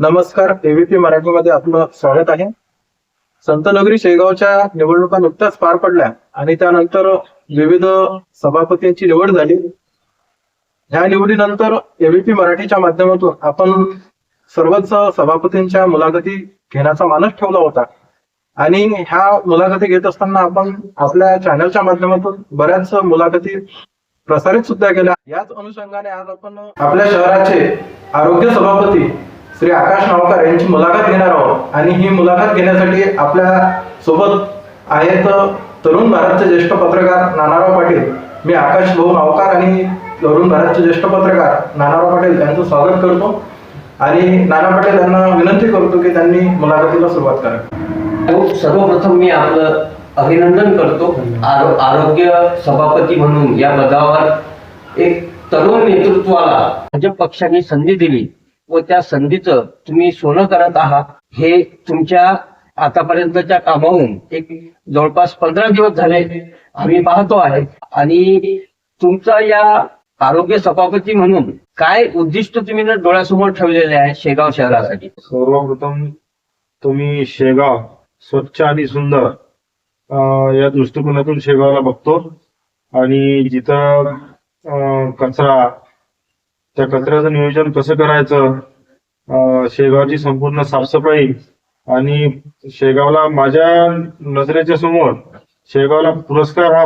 नमस्कार एव्हीपी मराठीमध्ये आपलं स्वागत आहे. संतनगरी शेगावच्या निवडणुका नुकत्याच पार पडल्या आणि त्यानंतर विविध सभापतींची निवड झाली. ह्या निवडीनंतर एव्हीपी मराठीच्या माध्यमातून आपण सर्वच सभापतींच्या मुलाखती घेण्याचा मानस ठेवला होता. आणि ह्या मुलाखती घेत असताना आपण आपल्या चॅनलच्या माध्यमातून बऱ्याच मुलाखती प्रसारित सुद्धा केल्या. याच अनुषंगाने आज आपण आपल्या शहराचे आरोग्य सभापती श्री आकाश नावकर यांची मुलाखत घेणार आहोत. आणि ही मुलाखत घेण्यासाठी आपल्यासोबत आहेत तरुण भारतचे ज्येष्ठ पत्रकार नानाराव पाटील. मी आकाश भाऊ नावकर आणि तरुण भारतचे ज्येष्ठ पत्रकार नानाराव पाटील यांचं स्वागत करतो. आणि नाना पाटील यांना विनंती करतो की त्यांनी मुलाखतीला सुरुवात करावी हो, सर्वप्रथम मी आपलं अभिनंदन करतो. आरो आरोग्य सभापती म्हणून या पदावर एक तरुण नेतृत्वाला भाजप पक्षाने संधी दिली. व त्या संधीचं तुम्ही सोनं करत आहात हे तुमच्या आतापर्यंतच्या कामाहून एक जवळपास पंधरा दिवस झाले आम्ही पाहतो आहे. आणि तुमचा या आरोग्य सभापती म्हणून काय उद्दिष्ट तुम्ही डोळ्यासमोर ठेवलेले आहे शेगाव शहरासाठी? सर्वप्रथम तुम्ही शेगाव स्वच्छ आणि सुंदर या दृष्टिकोनातून शेगावला बघतो. आणि जिथं कचरा त्या कचऱ्याचं नियोजन कसं करायचं? शेगावची संपूर्ण साफसफाई आणि शेगावला माझ्या नजरेच्या समोर शेगावला पुरस्कार हा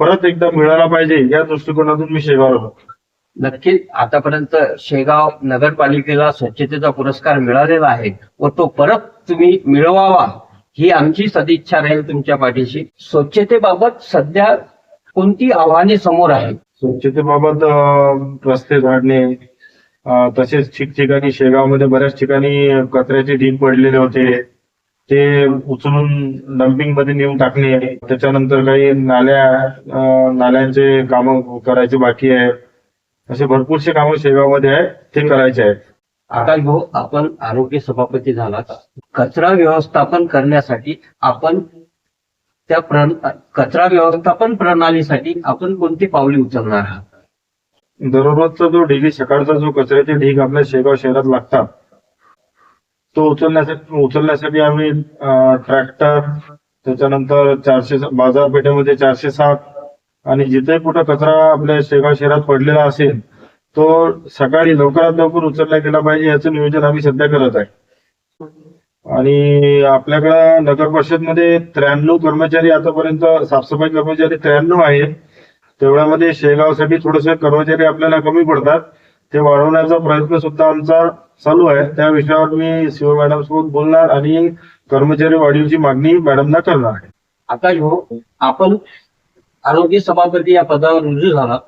परत एकदा मिळाला पाहिजे या दृष्टिकोनातून मी शेगावला बघतो नक्कीच. आतापर्यंत शेगाव नगरपालिकेला स्वच्छतेचा पुरस्कार मिळालेला आहे व तो परत तुम्ही मिळवावा ही आमची सदिच्छा राहील तुमच्या पाठीशी. स्वच्छतेबाबत सध्या कोणती आव्हाने समोर आहेत? स्वच्छतेबाबत रस्ते झाडणे तसेच ठिकठिकाणी शेगावमध्ये बऱ्याच ठिकाणी कचऱ्याचे ढीग पडलेले होते. ते उचलून डम्पिंगमध्ये नेऊन टाकणे. त्याच्यानंतर काही नाल्या नाल्यांचे काम करायचे बाकी आहे. असे भरपूरसे कामं शेगावमध्ये आहे ते करायचे आहेत. आता भाऊ आपण आरोग्य सभापती झालात. कचरा व्यवस्थापन करण्यासाठी आपण त्या प्रण कचरा व्यवस्थापन प्रणालीसाठी आपण कोणती पावले उचलणार आहात? दररोजचा जो डेली सकाळचा जो कचऱ्याचे ढीग आपल्या शेगाव शहरात लागतात तो उचलण्यासाठी उचलण्यासाठी आम्ही ट्रॅक्टर त्याच्यानंतर चारशे बाजारपेठेमध्ये चारशे सात आणि जिथे कुठं कचरा आपल्या शेगाव शहरात पडलेला असेल तो सकाळी लवकरात लवकर उचलला गेला पाहिजे याचं नियोजन आम्ही सध्या करत आहे. आणि आपल्याकडं नगर परिषदमध्ये त्र्याण्णव कर्मचारी आतापर्यंत साफसफाई कर्मचारी त्र्याण्णव आहेत. तेवढ्यामध्ये शेगावसाठी थोडेसे कर्मचारी आपल्याला कमी पडतात. ते वाढवण्याचा प्रयत्न सुद्धा आमचा चालू आहे. त्या विषयावर मी शिव मॅडम सोबत बोलणार आणि कर्मचारी वाढीवची मागणी मॅडमना करणार आहे. आकाश भाऊ हो, आपण आरोग्य सभापती या पदावर रुजू झाला.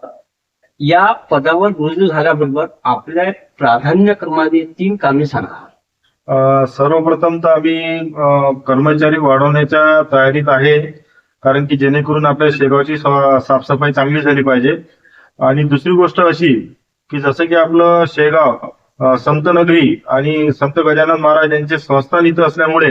या पदावर रुजू झाल्याबरोबर आपल्या प्राधान्यक्रमाने तीन कामे सांगा. सर्वप्रथम तर आम्ही कर्मचारी वाढवण्याच्या तयारीत आहे. कारण की जेणेकरून आपल्या शेगावची साफसफाई चांगली झाली पाहिजे. आणि दुसरी गोष्ट अशी की जसं की आपलं शेगाव संतनगरी आणि संत गजानन महाराज यांचे संस्थान इथं असल्यामुळे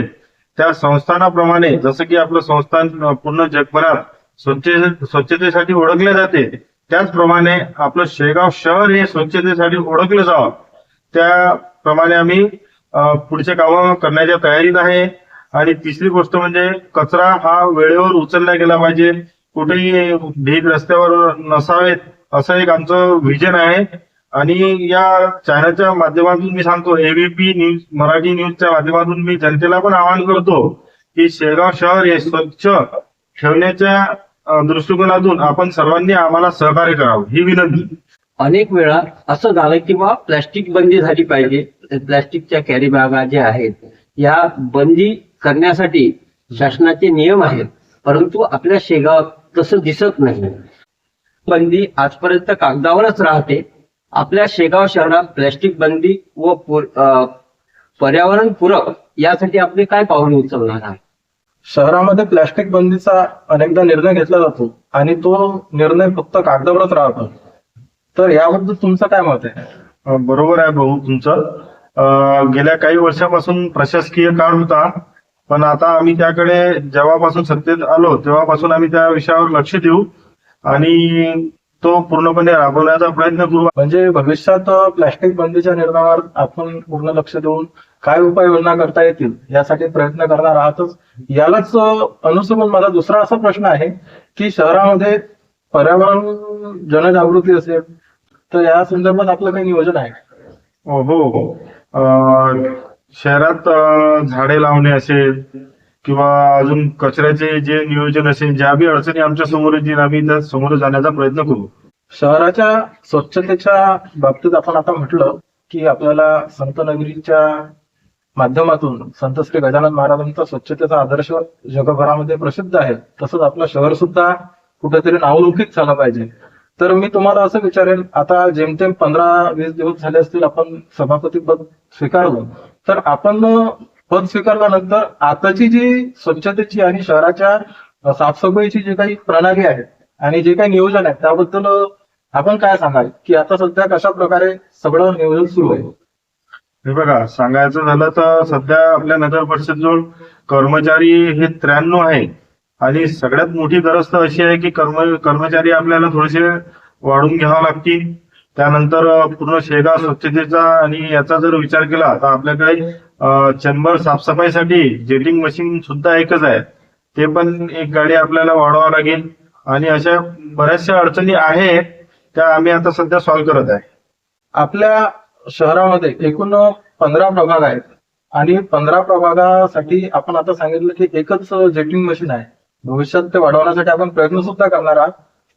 त्या संस्थानाप्रमाणे जसं की आपलं संस्थान पूर्ण जगभरात स्वच्छ स्वच्छतेसाठी ओळखले जाते त्याचप्रमाणे आपलं शेगाव शहर हे स्वच्छतेसाठी ओळखलं जावं. त्याप्रमाणे आम्ही पुढचे कामं करण्याच्या तयारीत आहे. आणि तिसरी गोष्ट म्हणजे कचरा हा वेळेवर उचलला गेला पाहिजे. कुठेही ढीक रस्त्यावर नसावेत असं एक आमचं विजन आहे. आणि या चॅनलच्या माध्यमातून मी सांगतो एबीपी न्यूज मराठी न्यूजच्या माध्यमातून मी जनतेला पण आवाहन करतो की शेगाव शहर हे स्वच्छ ठेवण्याच्या दृष्टिकोनातून आपण सर्वांनी आम्हाला सहकार्य करावं. ही विनंती. अनेक वेळा असं झालं की बा प्लॅस्टिक बंदी झाली पाहिजे. प्लॅस्टिकच्या कॅरी बॅगा ज्या आहेत या बंदी करण्यासाठी शासनाचे नियम आहेत. परंतु आपल्या शेगाव तसं दिसत नाही. बंदी आजपर्यंत कागदावरच राहते. आपल्या शेगाव शहरात प्लॅस्टिक बंदी व पर्यावरण पूरक यासाठी आपले काय पावले उचलणार आहे? शहरामध्ये प्लॅस्टिक बंदीचा अनेकदा निर्णय घेतला जातो आणि तो निर्णय फक्त कागदावरच राहतो. तर याबद्दल तुमचं काय मत आहे? बरोबर आहे भाऊ तुमचं. अं, गेल्या काही वर्षापासून प्रशासकीय काळ होता पण आता आम्ही त्याकडे जेव्हापासून सत्तेत आलो तेव्हापासून आम्ही त्या विषयावर लक्ष देऊ आणि तो पूर्णपणे राबवण्याचा प्रयत्न करू. म्हणजे भविष्यात प्लॅस्टिक बंदीच्या निर्णयावर आपण पूर्ण लक्ष देऊन काय उपाययोजना करता येतील यासाठी प्रयत्न करणार आहातच. यालाच अं, अनुसरून माझा दुसरा असा प्रश्न आहे की शहरामध्ये पर्यावरण जनजागृती असेल तर या संदर्भात आपलं काही नियोजन आहे. हो हो अं, शहरात अं, झाडे लावणे असेल किंवा अजून कचऱ्याचे जे नियोजन असेल ज्या बी अडचणी आमच्यासमोर येतील आम्ही त्या समोर जाण्याचा प्रयत्न करू. शहराच्या स्वच्छतेच्या बाबतीत आपण आता म्हटलं की आपल्याला संतनगरीच्या माध्यमातून संत श्री गजानन महाराजांचा स्वच्छतेचा आदर्श जगभरामध्ये प्रसिद्ध आहे. तसंच आपलं शहर सुद्धा कुठेतरी नावलौकिक झालं पाहिजे. तर मी तुम्हाला असं विचारेन आता जेमतेम पंधरा वीस दिवस झाले असतील आपण सभापती पद स्वीकारलो. तर आपण पद स्वीकारल्यानंतर आताची जी स्वच्छतेची आणि शहराच्या साफसफाईची जी काही प्रणाली आहे आणि जे काही नियोजन आहे त्याबद्दल आपण काय सांगाल? की आता सध्या कशा प्रकारे सगळं नियोजन सुरू आहे? हे बघा सांगायचं झालं तर सध्या आपल्या नगर परिषदजवळ कर्मचारी हे त्र्याण्णव आहे. आणि सगळ्यात मोठी गरज तर अशी आहे की कर्म कर्मचारी आपल्याला थोडेसे वाढून घ्यावं लागतील. त्यानंतर पूर्ण शेगाव स्वच्छतेचा आणि याचा जर विचार केला तर आपल्याकडे चेंबर साफसफाईसाठी जेटिंग मशीन सुद्धा एकच आहे. ते पण एक गाडी आपल्याला वाढवावं लागेल. आणि अशा बऱ्याचशा अडचणी आहेत त्या आम्ही आता सध्या सॉल्व्ह करत आहे. आपल्या शहरामध्ये एकूण पंधरा प्रभाग आहेत. आणि पंधरा प्रभागासाठी आपण आता सांगितलं की एकच जेटिंग मशीन आहे. भविष्यात ते वाढवण्यासाठी आपण प्रयत्न सुद्धा करणार आहात.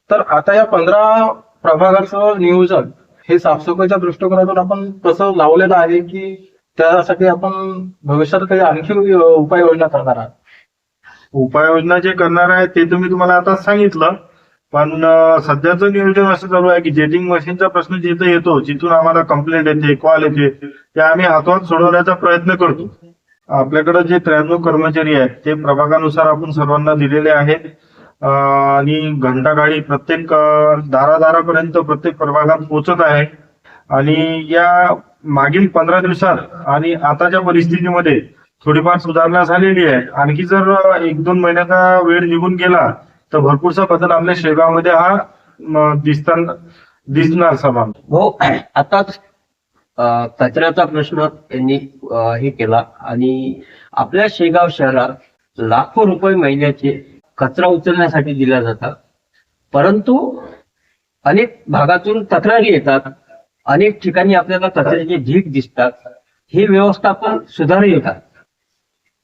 तर आता या पंधरा प्रभागाचं नियोजन हे साफसफाईच्या दृष्टिकोनातून आपण कसं लावलेलं आहे की त्यासाठी आपण भविष्यात काही आणखी उपाययोजना करणार आहात? उपाययोजना जे करणार आहे ते तुम्ही तुम्हाला आता सांगितलं. पण सध्याचं नियोजन असं चालू आहे की जेटिंग मशीनचा प्रश्न जिथे येतो जिथून आम्हाला कंप्लेंट येते कॉल येते ते आम्ही हातोहात सोडवण्याचा प्रयत्न करतो. आपल्याकडे जे त्र्याण्णव कर्मचारी आहेत ते प्रभागानुसार आपण सर्वांना दिलेले आहेत. आणि घंटागाडी प्रत्येक दारा दारादारापर्यंत प्रत्येक प्रभागात पोहोचत आहे. आणि या मागील पंधरा दिवसात आणि आताच्या परिस्थितीमध्ये थोडीफार सुधारणा झालेली आहे. आणखी जर एक दोन महिन्याचा वेळ निघून गेला तर भरपूरसा बदल आपल्या शेगावमध्ये हा दिसताना दिसणार समान हो आताच कचऱ्याचा प्रश्न त्यांनी हे केला. आणि आपल्या शेगाव शहरात लाखो रुपये महिन्याचे कचरा उचलण्यासाठी दिल्या जातात. परंतु अनेक भागातून तक्रारी येतात. अनेक ठिकाणी आपल्याला कचऱ्याचे झीक दिसतात. हे व्यवस्थापन सुधारले का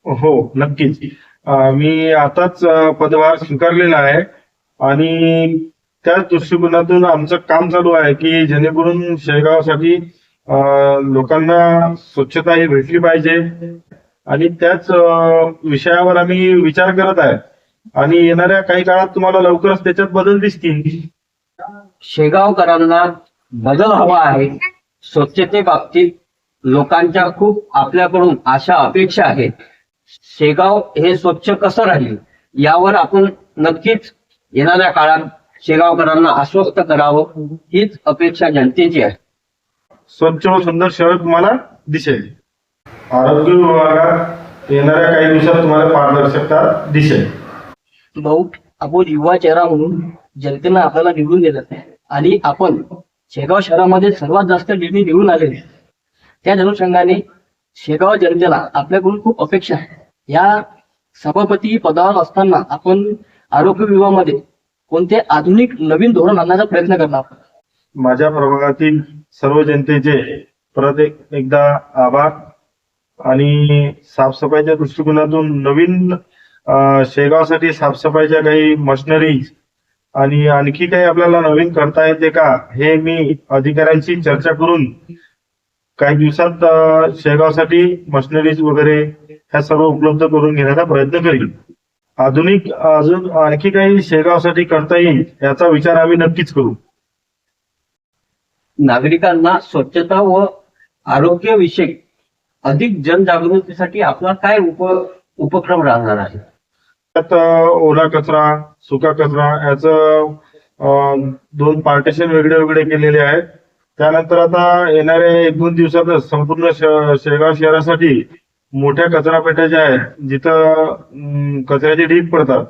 हो नक्कीच. मी आताच पदभार स्वीकारलेला आहे. आणि त्या दृष्टिकोनातून आमचं काम चालू आहे की जेणेकरून शेगावसाठी लोकांना स्वच्छता ही भेटली पाहिजे. आणि त्याच विषयावर आम्ही विचार करत आहे. आणि येणाऱ्या काही काळात तुम्हाला लवकरच त्याच्यात बदल दिसतील. शेगावकरांना बदल हवा आहे. स्वच्छते बाबतीत लोकांच्या खूप आपल्याकडून आशा अपेक्षा आहेत शेगाव हे स्वच्छ कसं राहील यावर आपण नक्कीच येणाऱ्या काळात शेगावकरांना आश्वस्त करावं हीच अपेक्षा जनतेची आहे. स्वच्छ व सुंदर शहर तुम्हाला दिसेल. आरोग्य विभागात येणाऱ्या काही दिवसात तुम्हाला पारदर्शकता दिसेल. भाऊ आपण युवा चेहरा म्हणून जनतेनं आपल्याला निवडून दिलं आणि आपण शेगाव शहरामध्ये सर्वात जास्त निधी निवडून आलेले. त्या अनुषंगाने शेगाव जनतेला आपल्याकडून खूप अपेक्षा आहे. या सभापती पदावर असताना आपण आरोग्य विभागामध्ये कोणते आधुनिक नवीन धोरण आणण्याचा प्रयत्न करणार. माझ्या प्रभागातील सर्व जनतेचे परत एक एकदा आभार आणि साफसफाईच्या दृष्टिकोनातून नवीन शेगावसाठी साफसफाईच्या काही मशिनरीज आणि आणखी काही आपल्याला नवीन करता येते का हे मी अधिकाऱ्यांशी चर्चा करून काही दिवसात शेगावसाठी मशिनरीज वगैरे ह्या सर्व उपलब्ध करून घेण्याचा प्रयत्न करील आधुनिक अजून आणखी काही शेगावसाठी करता येईल याचा विचार आम्ही नक्कीच करू. नागरिकांना स्वच्छता व आरोग्यविषयक अधिक जनजागृतीसाठी आपला काय उप उपक्रम राहणार आहे? त्यात ओला कचरा सुका कचरा याच दोन पार्टिशन वेगळे वेगळे केलेले आहेत. त्यानंतर आता येणाऱ्या एक दोन दिवसातच संपूर्ण शेगाव शहरासाठी मोठ्या कचरापेट्या ज्या आहेत जिथं कचऱ्याचे ढीग पडतात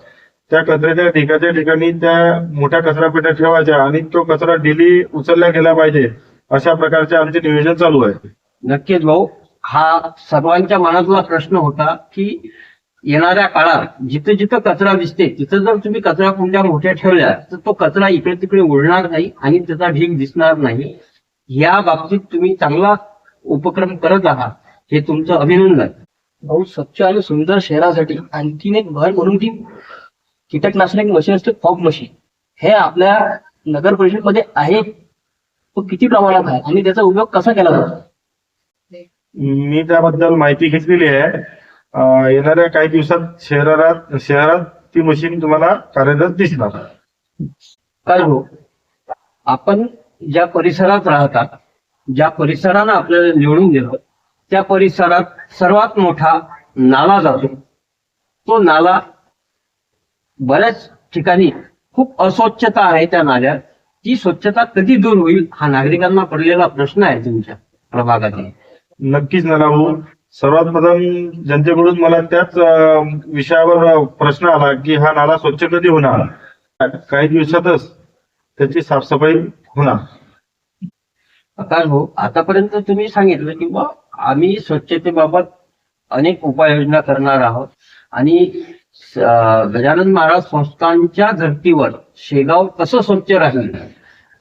त्या कचऱ्याच्या ढिगाच्या ठिकाणी त्या मोठ्या कचरापेट्या ठेवायच्या आणि तो कचरा डेली उचलला गेला पाहिजे अशा प्रकारचे आमचे नियोजन चालू आहे. नक्कीच भाऊ हा सर्वांच्या मनातला प्रश्न होता की येणाऱ्या काळात जिथे जिथं कचरा दिसते तिथं जर तुम्ही कचरा कुंड्या मोठ्या ठेवल्या तर तो कचरा इकडे तिकडे उडणार नाही आणि त्याचा ढीग दिसणार नाही. या बाबतीत तुम्ही चांगला उपक्रम करत आहात हे तुमचं अभिनंदन. भाऊ स्वच्छ आणि सुंदर शहरासाठी आणखीन एक भर म्हणून ती कीटकनाशक मशीन असते फॉग मशीन. हे आपल्या नगर परिषदमध्ये आहे. तो किती प्रमाणात आहे आणि त्याचा उपयोग कसा केला जातो? मी त्याबद्दल माहिती घेतलेली आहे. येणाऱ्या काही दिवसात शहरात शहरात ती मशीन तुम्हाला कार्यरत दिसणार. काय हो आपण ज्या परिसरात राहतात ज्या परिसरानं आपल्याला निवडून दिलं त्या परिसरात सर्वात मोठा नाला जातो. तो नाला बऱ्याच ठिकाणी खूप अस्वच्छता आहे त्या नाल्यात. ती स्वच्छता कधी दूर होईल हा नागरिकांना पडलेला प्रश्न आहे तुमच्या प्रभागातील नक्कीच ना भाऊ सर्वात प्रथम जनतेकडून मला त्याच विषयावर प्रश्न आला की हा नाला स्वच्छ कधी होणार? काही दिवसातच त्याची साफसफाई होणार. आकाश भाऊ आतापर्यंत तुम्ही सांगितलं की बा आम्ही स्वच्छतेबाबत अनेक उपाययोजना करणार आहोत. आणि गजानन महाराज संस्थांच्या धर्तीवर शेगाव कसं स्वच्छ राहील?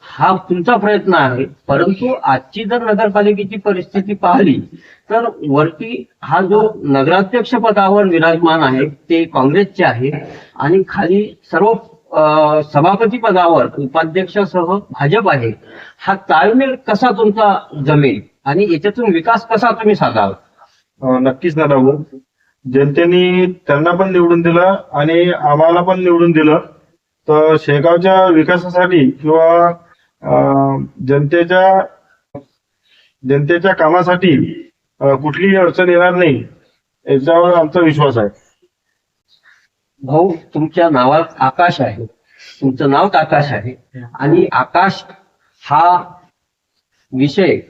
हा तुमचा प्रयत्न आहे. परंतु आजची जर नगरपालिकेची परिस्थिती पाहिली तर वरती हा जो नगराध्यक्ष पदावर विराजमान आहे ते काँग्रेसचे आहे. आणि खाली सर्व सभापती पदावर उपाध्यक्षासह भाजप आहे. हा ताळमेळ कसा तुमचा जमेल? आणि याच्यातून विकास कसा तुम्ही साधाल नक्कीच दादा हो. जनतेने त्यांना पण निवडून दिलं आणि आम्हाला पण निवडून दिलं. तर शेगावच्या विकासासाठी किंवा अं, जनतेच्या जनतेच्या कामासाठी अं, कुठलीही अडचण येणार नाही याच्यावर आमचा विश्वास आहे. भाऊ तुमच्या नावात आकाश आहे. तुमचं नाव आकाश आहे. आणि आकाश हा विषय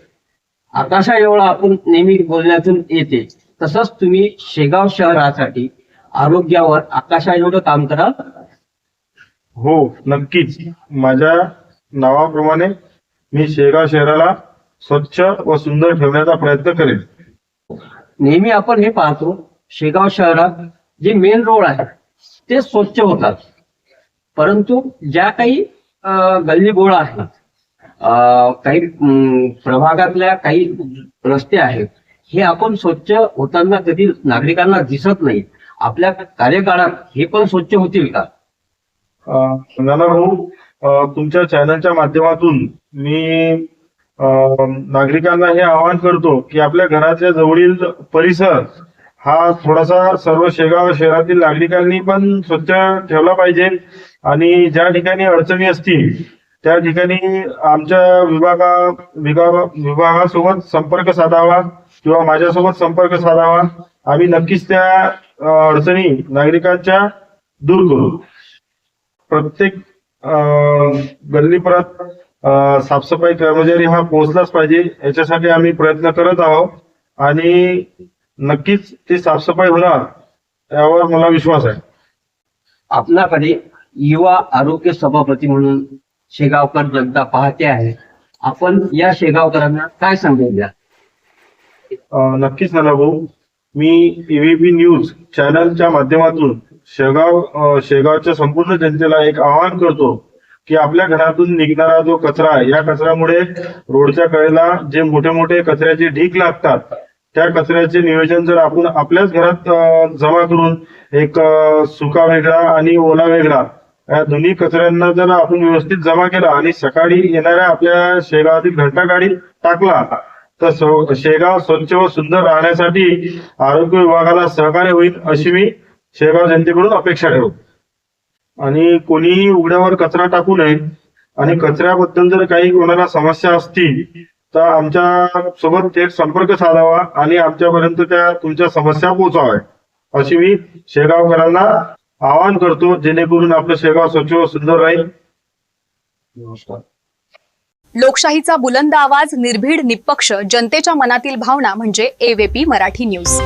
आकाशा एवढा आपण नेहमी बोलण्यातून येते. तसंच तुम्ही शेगाव शहरासाठी आरोग्यावर आकाशा एवढं काम करा. हो नक्कीच. माझ्या नावाप्रमाणे मी शेगाव शहराला स्वच्छ व सुंदर ठेवण्याचा प्रयत्न करेन. नेहमी आपण हे पाहतो शेगाव शहरात जे मेन रोड आहे ते स्वच्छ होतात. परंतु ज्या काही गल्ली बोळा आहेत काही प्रभागातल्या काही रस्ते आहेत हे आपण स्वच्छ होताना कधी नागरिकांना दिसत नाही. आपल्या कार्यकाळात हे पण स्वच्छ होतील का? नाना भाऊ तुमच्या चॅनलच्या माध्यमातून मी नागरिकांना हे आवाहन करतो की आपल्या घराच्या जवळील परिसर हा थोडासा सर्व शेगाव शहरातील नागरिकांनी पण स्वच्छ ठेवला पाहिजे आणि ज्या ठिकाणी अडचणी असतील त्या ठिकाणी आमच्या विभागा विभागा विभागासोबत संपर्क साधावा. किंवा माझ्यासोबत संपर्क साधावा. आम्ही नक्कीच त्या अडचणी नागरिकांच्या दूर करू. प्रत्येक अं, गल्लीपरात साफसफाई कर्मचारी हा पोहोचलाच पाहिजे याच्यासाठी आम्ही प्रयत्न करत आहोत. आणि नक्कीच ती साफसफाई होणार यावर मला विश्वास आहे. आपल्याकडे युवा आरोग्य सभापती म्हणून शेगावकर जनता पाहते आहे. आपण या शेगावकरांना काय सांगून द्या? नक्कीच नाना भाऊ. मी एव्हीपी न्यूज चॅनलच्या माध्यमातून शेगाव शेगावच्या संपूर्ण जनतेला एक आवाहन करतो की आपल्या घरातून निघणारा जो कचरा या कचऱ्यामुळे रोडच्या कडेला जे मोठे मोठे कचऱ्याचे ढीक लागतात त्या कचऱ्याचे नियोजन जर आपण आपल्याच घरात जमा करून एक सुका वेगळा आणि ओला वेगळा या दोन्ही कचऱ्यांना जर आपण व्यवस्थित जमा केला आणि सकाळी येणाऱ्या आपल्या शेगावातील घंटा गाडी टाकला तर शेगाव स्वच्छ व सुंदर राहण्यासाठी आरोग्य विभागाला सहकार्य होईल अशी मी शेगाव जनतेकडून अपेक्षा ठेवतो. आणि कोणीही उघड्यावर कचरा टाकू नये आणि कचऱ्याबद्दल जर काही कोणाला समस्या असतील तर आमच्यासोबत थेट संपर्क साधावा आणि आमच्यापर्यंत त्या तुमच्या समस्या पोहोचाव्या अशी मी शेगावकरांना आवाहन करतो जेणेकरून आपलं शेगाव स्वच्छ व सुंदर राहील. लोकशाहीचा बुलंद आवाज निर्भीड निपक्ष जनतेच्या मनातील भावना म्हणजे एवेपी मराठी न्यूज.